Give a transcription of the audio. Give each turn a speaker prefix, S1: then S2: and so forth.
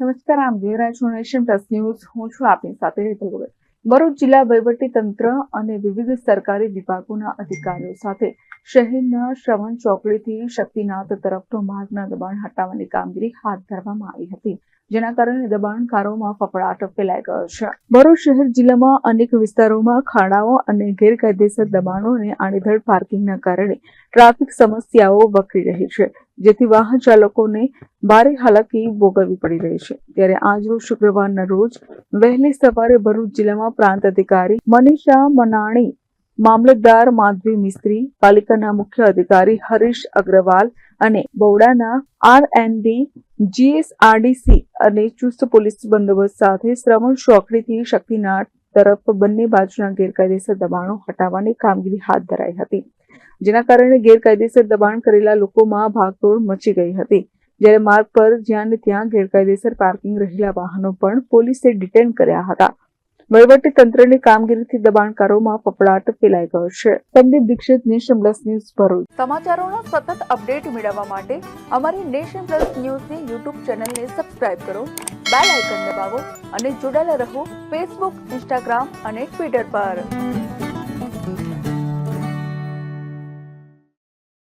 S1: નમસ્કાર, આમ જોઈ રહ્યા નેશન પ્લસ ન્યૂઝ. હું છું આપની સાથે હેતુ ભરૂચ જિલ્લા વહીવટી તંત્ર અને વિવિધ સરકારી વિભાગોના અધિકારીઓ સાથે શહેરના શ્રવણ ચોકડીથી શક્તિનાથ તરફનો માર્ગના દબાણ હટાવવાની કામગીરી હાથ ધરવામાં આવી હતી, જેના કારણે દબાણકારોમાં ફફડાટ ફેલાઈ ગયો છે. ભરૂચ શહેર જિલ્લામાં અનેક વિસ્તારોમાં ખાડાઓ અને ગેરકાયદેસર દબાણો અને આડેધડ પાર્કિંગના કારણે ટ્રાફિક સમસ્યાઓ વકરી રહી છે. જેથી વાહન ચાલકોને ભારે હાલાકી ભોગવવી પડી રહી છે. ત્યારે આજરોજ શુક્રવારના રોજ વહેલી સવારે ભરૂચ જિલ્લામાં પ્રાંત અધિકારી મનીષા મનાણી, મામલતદાર માધવી મિસ્ત્રી, પાલિકાના મુખ્ય અધિકારી હરીશ અગ્રવાલ અને બૌડાના આર એન ડી જીએસઆરડીસી અને ચુસ્ત પોલીસ બંદોબસ્ત સાથે શ્રવણ ચોકડીથી શક્તિનાથ તરફ બંને બાજુના ગેરકાયદેસર દબાણો હટાવવાની કામગીરી હાથ ધરાઈ હતી. જેના કારણે ગેરકાયદેસર દબાણ કરેલા લોકોમાં ભાગદોડ મચી ગઈ હતી. જ્યારે માર્ગ પર જ્યાં ને ત્યાં ગેરકાયદેસર પાર્કિંગ રહેલા વાહનો પણ પોલીસે ડિટેન કર્યા હતા. વહીવટી તંત્રની કામગીરીથી દબાણકારોમાં ફફડાટ ફેલાઈ ગયો છે. Sandeep Dixit nation plus news Bharuch. સમાચારોના સતત અપડેટ મેળવવા માટે અમારી નેશન પ્લસ ન્યૂઝની યુટ્યુબ ચેનલને સબસ્ક્રાઇબ કરો, બેલ આઇકન દબાવો અને જોડાયેલા રહો ફેસબુક, ઇન્સ્ટાગ્રામ અને ટ્વિટર પર.